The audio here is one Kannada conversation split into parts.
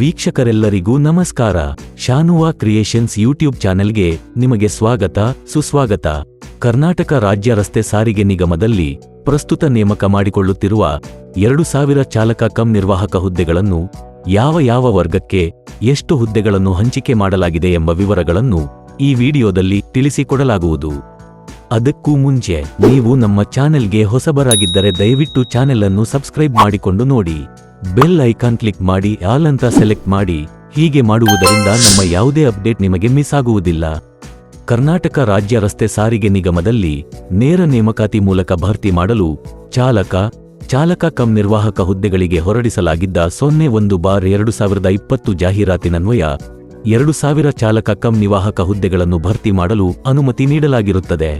ವೀಕ್ಷಕರೆಲ್ಲರಿಗೂ ನಮಸ್ಕಾರ. ಶಾನುವಾ ಕ್ರಿಯೇಷನ್ಸ್ ಯೂಟ್ಯೂಬ್ ಚಾನೆಲ್ಗೆ ನಿಮಗೆ ಸ್ವಾಗತ, ಸುಸ್ವಾಗತ. ಕರ್ನಾಟಕ ರಾಜ್ಯ ರಸ್ತೆ ಸಾರಿಗೆ ನಿಗಮದಲ್ಲಿ ಪ್ರಸ್ತುತ ನೇಮಕ ಮಾಡಿಕೊಳ್ಳುತ್ತಿರುವ ಎರಡು ಸಾವಿರ ಚಾಲಕ ಕಂ ನಿರ್ವಾಹಕ ಹುದ್ದೆಗಳನ್ನು ಯಾವ ಯಾವ ವರ್ಗಕ್ಕೆ ಎಷ್ಟು ಹುದ್ದೆಗಳನ್ನು ಹಂಚಿಕೆ ಮಾಡಲಾಗಿದೆ ಎಂಬ ವಿವರಗಳನ್ನು ಈ ವಿಡಿಯೋದಲ್ಲಿ ತಿಳಿಸಿಕೊಡಲಾಗುವುದು. ಅದಕ್ಕೂ ಮುಂಚೆ ನೀವು ನಮ್ಮ ಚಾನೆಲ್ಗೆ ಹೊಸಬರಾಗಿದ್ದರೆ ದಯವಿಟ್ಟು ಚಾನೆಲ್ ಅನ್ನು ಸಬ್ಸ್ಕ್ರೈಬ್ ಮಾಡಿಕೊಂಡು ನೋಡಿ. ಬೆಲ್ ಐಕಾನ್ ಕ್ಲಿಕ್ ಮಾಡಿ, ಆಲ್ ಅಂತ ಸೆಲೆಕ್ಟ್ ಮಾಡಿ. ಹೀಗೆ ಮಾಡುವುದರಿಂದ ನಮ್ಮ ಯಾವುದೇ ಅಪ್ಡೇಟ್ ನಿಮಗೆ ಮಿಸ್ ಆಗುವುದಿಲ್ಲ. ಕರ್ನಾಟಕ ರಾಜ್ಯ ರಸ್ತೆ ಸಾರಿಗೆ ನಿಗಮದಲ್ಲಿ ನೇರ ನೇಮಕಾತಿ ಮೂಲಕ ಭರ್ತಿ ಮಾಡಲು ಚಾಲಕ ಚಾಲಕ ಕಂ ನಿರ್ವಾಹಕ ಹುದ್ದೆಗಳಿಗೆ ಹೊರಡಿಸಲಾಗಿದ್ದ ಸೊನ್ನೆ ಒಂದು ಬಾರ್ ಎರಡು ಸಾವಿರದ ಇಪ್ಪತ್ತು ಜಾಹೀರಾತಿನನ್ವಯ ಎರಡು ಸಾವಿರ ಚಾಲಕ ಕಂ ನಿವಾಹಕ ಹುದ್ದೆಗಳನ್ನು ಭರ್ತಿ ಮಾಡಲು ಅನುಮತಿ ನೀಡಲಾಗಿರುತ್ತದೆ.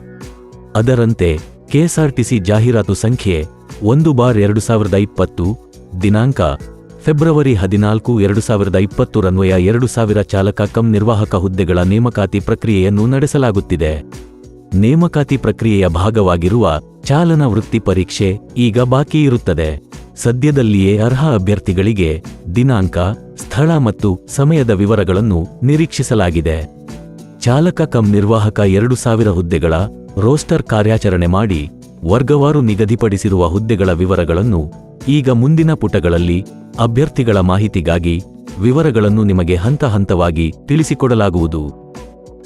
ಅದರಂತೆ ಕೆಎಸ್ಆರ್ಟಿಸಿ ಜಾಹೀರಾತು ಸಂಖ್ಯೆ ಒಂದು ಬಾರ್ ಎರಡು ಸಾವಿರದ ಇಪ್ಪತ್ತು ದಿನಾಂಕ, ಫೆಬ್ರವರಿ ಹದಿನಾಲ್ಕು, ಎರಡು ಸಾವಿರದ ಇಪ್ಪತ್ತರನ್ವಯ ಎರಡು ಸಾವಿರ ಚಾಲಕ ಕಂ ನಿರ್ವಾಹಕ ಹುದ್ದೆಗಳ ನೇಮಕಾತಿ ಪ್ರಕ್ರಿಯೆಯನ್ನು ನಡೆಸಲಾಗುತ್ತಿದೆ. ನೇಮಕಾತಿ ಪ್ರಕ್ರಿಯೆಯ ಭಾಗವಾಗಿರುವ ಚಾಲನಾ ವೃತ್ತಿ ಪರೀಕ್ಷೆ ಈಗ ಬಾಕಿ ಇರುತ್ತದೆ. ಸದ್ಯದಲ್ಲಿಯೇ ಅರ್ಹ ಅಭ್ಯರ್ಥಿಗಳಿಗೆ ದಿನಾಂಕ, ಸ್ಥಳ ಮತ್ತು ಸಮಯದ ವಿವರಗಳನ್ನು ನಿರೀಕ್ಷಿಸಲಾಗಿದೆ. ಚಾಲಕ ಕಂ ನಿರ್ವಾಹಕ ಎರಡು ಸಾವಿರ ಹುದ್ದೆಗಳ ರೋಸ್ಟರ್ ಕಾರ್ಯಾಚರಣೆ ಮಾಡಿ ವರ್ಗವಾರು ನಿಗದಿಪಡಿಸಿರುವ ಹುದ್ದೆಗಳ ವಿವರಗಳನ್ನು ಈಗ ಮುಂದಿನ ಪುಟಗಳಲ್ಲಿ ಅಭ್ಯರ್ಥಿಗಳ ಮಾಹಿತಿಗಾಗಿ ವಿವರಗಳನ್ನು ನಿಮಗೆ ಹಂತ ಹಂತವಾಗಿ ತಿಳಿಸಿಕೊಡಲಾಗುವುದು.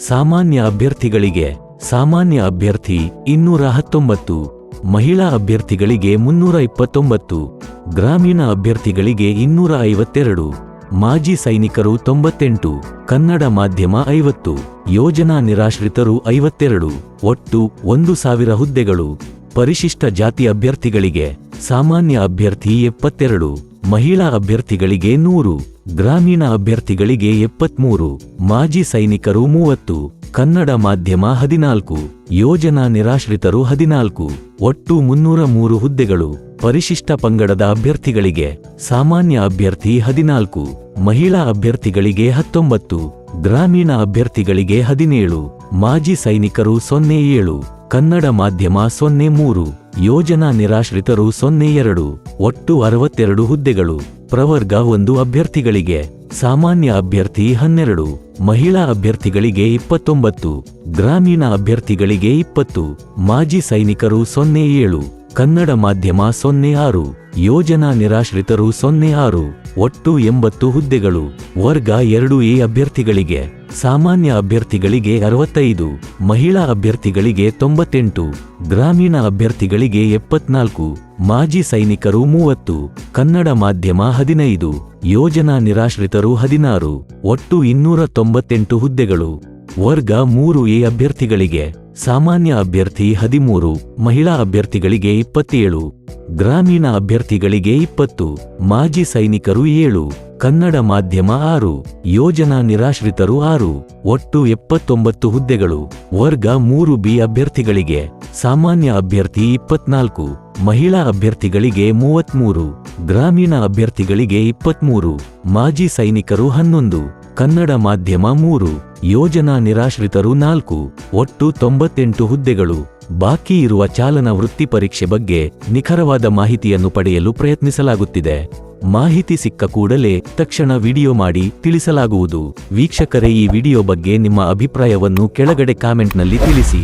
ಸಾಮಾನ್ಯ ಅಭ್ಯರ್ಥಿಗಳಿಗೆ ಸಾಮಾನ್ಯ ಅಭ್ಯರ್ಥಿ ಇನ್ನೂರ ಹತ್ತೊಂಬತ್ತು, ಮಹಿಳಾ ಅಭ್ಯರ್ಥಿಗಳಿಗೆ ಮುನ್ನೂರ ಇಪ್ಪತ್ತೊಂಬತ್ತು, ಗ್ರಾಮೀಣ ಅಭ್ಯರ್ಥಿಗಳಿಗೆ ಇನ್ನೂರ ಐವತ್ತೆರಡು, ಮಾಜಿ ಸೈನಿಕರು ತೊಂಬತ್ತೆಂಟು, ಕನ್ನಡ ಮಾಧ್ಯಮ ಐವತ್ತು, ಯೋಜನಾ ನಿರಾಶ್ರಿತರು ಐವತ್ತೆರಡು, ಒಟ್ಟು ಒಂದು ಸಾವಿರ ಹುದ್ದೆಗಳು. ಪರಿಶಿಷ್ಟ ಜಾತಿ ಅಭ್ಯರ್ಥಿಗಳಿಗೆ ಸಾಮಾನ್ಯ ಅಭ್ಯರ್ಥಿ ಎಪ್ಪತ್ತೆರಡು, ಮಹಿಳಾ ಅಭ್ಯರ್ಥಿಗಳಿಗೆ ನೂರು, ಗ್ರಾಮೀಣ ಅಭ್ಯರ್ಥಿಗಳಿಗೆ ಎಪ್ಪತ್ಮೂರು, ಮಾಜಿ ಸೈನಿಕರು ಮೂವತ್ತು, ಕನ್ನಡ ಮಾಧ್ಯಮ ಹದಿನಾಲ್ಕು, ಯೋಜನಾ ನಿರಾಶ್ರಿತರು ಹದಿನಾಲ್ಕು, ಒಟ್ಟು ಮುನ್ನೂರ ಮೂರು ಹುದ್ದೆಗಳು. ಪರಿಶಿಷ್ಟ ಪಂಗಡದ ಅಭ್ಯರ್ಥಿಗಳಿಗೆ ಸಾಮಾನ್ಯ ಅಭ್ಯರ್ಥಿ ಹದಿನಾಲ್ಕು, ಮಹಿಳಾ ಅಭ್ಯರ್ಥಿಗಳಿಗೆ ಹತ್ತೊಂಬತ್ತು, ಗ್ರಾಮೀಣ ಅಭ್ಯರ್ಥಿಗಳಿಗೆ ಹದಿನೇಳು, ಮಾಜಿ ಸೈನಿಕರು ಸೊನ್ನೆ ಏಳು. ಕನ್ನಡ ಮಾಧ್ಯಮ ಸೊನ್ನೆ ಮೂರು, ಯೋಜನಾ ನಿರಾಶ್ರಿತರು ಸೊನ್ನೆ ಎರಡು, ಒಟ್ಟು ಅರವತ್ತೆರಡು ಹುದ್ದೆಗಳು, ಪ್ರವರ್ಗ ಒಂದು ಅಭ್ಯರ್ಥಿಗಳಿಗೆ, ಸಾಮಾನ್ಯ ಅಭ್ಯರ್ಥಿ ಹನ್ನೆರಡು, ಮಹಿಳಾ ಅಭ್ಯರ್ಥಿಗಳಿಗೆ ಇಪ್ಪತ್ತೊಂಬತ್ತು, ಗ್ರಾಮೀಣ ಅಭ್ಯರ್ಥಿಗಳಿಗೆ ಇಪ್ಪತ್ತು, ಮಾಜಿ ಸೈನಿಕರು ಸೊನ್ನೆ ಏಳು. ಕನ್ನಡ ಮಾಧ್ಯಮ ಸೊನ್ನೆ ಆರು, ಯೋಜನಾ ನಿರಾಶ್ರಿತರು ಸೊನ್ನೆ ಆರು, ಒಟ್ಟು ಎಂಬತ್ತು ಹುದ್ದೆಗಳು, ವರ್ಗ ಎರಡು ಎ ಅಭ್ಯರ್ಥಿಗಳಿಗೆ, ಸಾಮಾನ್ಯ ಅಭ್ಯರ್ಥಿಗಳಿಗೆ ಅರವತ್ತೈದು, ಮಹಿಳಾ ಅಭ್ಯರ್ಥಿಗಳಿಗೆ ತೊಂಬತ್ತೆಂಟು, ಗ್ರಾಮೀಣ ಅಭ್ಯರ್ಥಿಗಳಿಗೆ ಎಪ್ಪತ್ನಾಲ್ಕು, ಮಾಜಿ ಸೈನಿಕರು ಮೂವತ್ತು, ಕನ್ನಡ ಮಾಧ್ಯಮ ಹದಿನೈದು, ಯೋಜನಾ ನಿರಾಶ್ರಿತರು ಹದಿನಾರು, ಒಟ್ಟು ಇನ್ನೂರ ತೊಂಬತ್ತೆಂಟು ಹುದ್ದೆಗಳು, ವರ್ಗ ಮೂರು ಎ ಅಭ್ಯರ್ಥಿಗಳಿಗೆ ಸಾಮಾನ್ಯ ಅಭ್ಯರ್ಥಿ ಹದಿಮೂರು ಮಹಿಳಾ ಅಭ್ಯರ್ಥಿಗಳಿಗೆ ಇಪ್ಪತ್ತೇಳು ಗ್ರಾಮೀಣ ಅಭ್ಯರ್ಥಿಗಳಿಗೆ ಇಪ್ಪತ್ತು ಮಾಜಿ ಸೈನಿಕರು ಏಳು. ಕನ್ನಡ ಮಾಧ್ಯಮ ಆರು, ಯೋಜನಾ ನಿರಾಶ್ರಿತರು ಆರು, ಒಟ್ಟು ಎಪ್ಪತ್ತೊಂಬತ್ತು ಹುದ್ದೆಗಳು, ವರ್ಗ ಮೂರು ಬಿ ಅಭ್ಯರ್ಥಿಗಳಿಗೆ, ಸಾಮಾನ್ಯ ಅಭ್ಯರ್ಥಿ ಇಪ್ಪತ್ನಾಲ್ಕು, ಮಹಿಳಾ ಅಭ್ಯರ್ಥಿಗಳಿಗೆ ಮೂವತ್ಮೂರು, ಗ್ರಾಮೀಣ ಅಭ್ಯರ್ಥಿಗಳಿಗೆ ಇಪ್ಪತ್ಮೂರು, ಮಾಜಿ ಸೈನಿಕರು ಹನ್ನೊಂದು, ಕನ್ನಡ ಮಾಧ್ಯಮ ಮೂರು, ಯೋಜನಾ ನಿರಾಶ್ರಿತರು ನಾಲ್ಕು, ಒಟ್ಟು ತೊಂಬತ್ತೆಂಟು ಹುದ್ದೆಗಳು, ಬಾಕಿ ಇರುವ ಚಾಲನಾ ವೃತ್ತಿ ಪರೀಕ್ಷೆ ಬಗ್ಗೆ ನಿಖರವಾದ ಮಾಹಿತಿಯನ್ನು ಪಡೆಯಲು ಪ್ರಯತ್ನಿಸಲಾಗುತ್ತಿದೆ. ಮಾಹಿತಿ ಸಿಕ್ಕ ಕೂಡಲೇ ತಕ್ಷಣ ವಿಡಿಯೋ ಮಾಡಿ ತಿಳಿಸಲಾಗುವುದು. ವೀಕ್ಷಕರೇ, ಈ ವಿಡಿಯೋ ಬಗ್ಗೆ ನಿಮ್ಮ ಅಭಿಪ್ರಾಯವನ್ನು ಕೆಳಗಡೆ ಕಾಮೆಂಟ್ನಲ್ಲಿ ತಿಳಿಸಿ.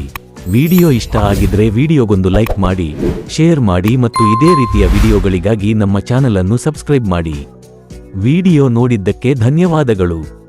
ವಿಡಿಯೋ ಇಷ್ಟ ಆಗಿದ್ರೆ ವಿಡಿಯೋಗೊಂದು ಲೈಕ್ ಮಾಡಿ, ಶೇರ್ ಮಾಡಿ ಮತ್ತು ಇದೇ ರೀತಿಯ ವಿಡಿಯೋಗಳಿಗಾಗಿ ನಮ್ಮ ಚಾನಲ್ ಅನ್ನು ಸಬ್ಸ್ಕ್ರೈಬ್ ಮಾಡಿ. ವಿಡಿಯೋ ನೋಡಿದ್ದಕ್ಕೆ ಧನ್ಯವಾದಗಳು.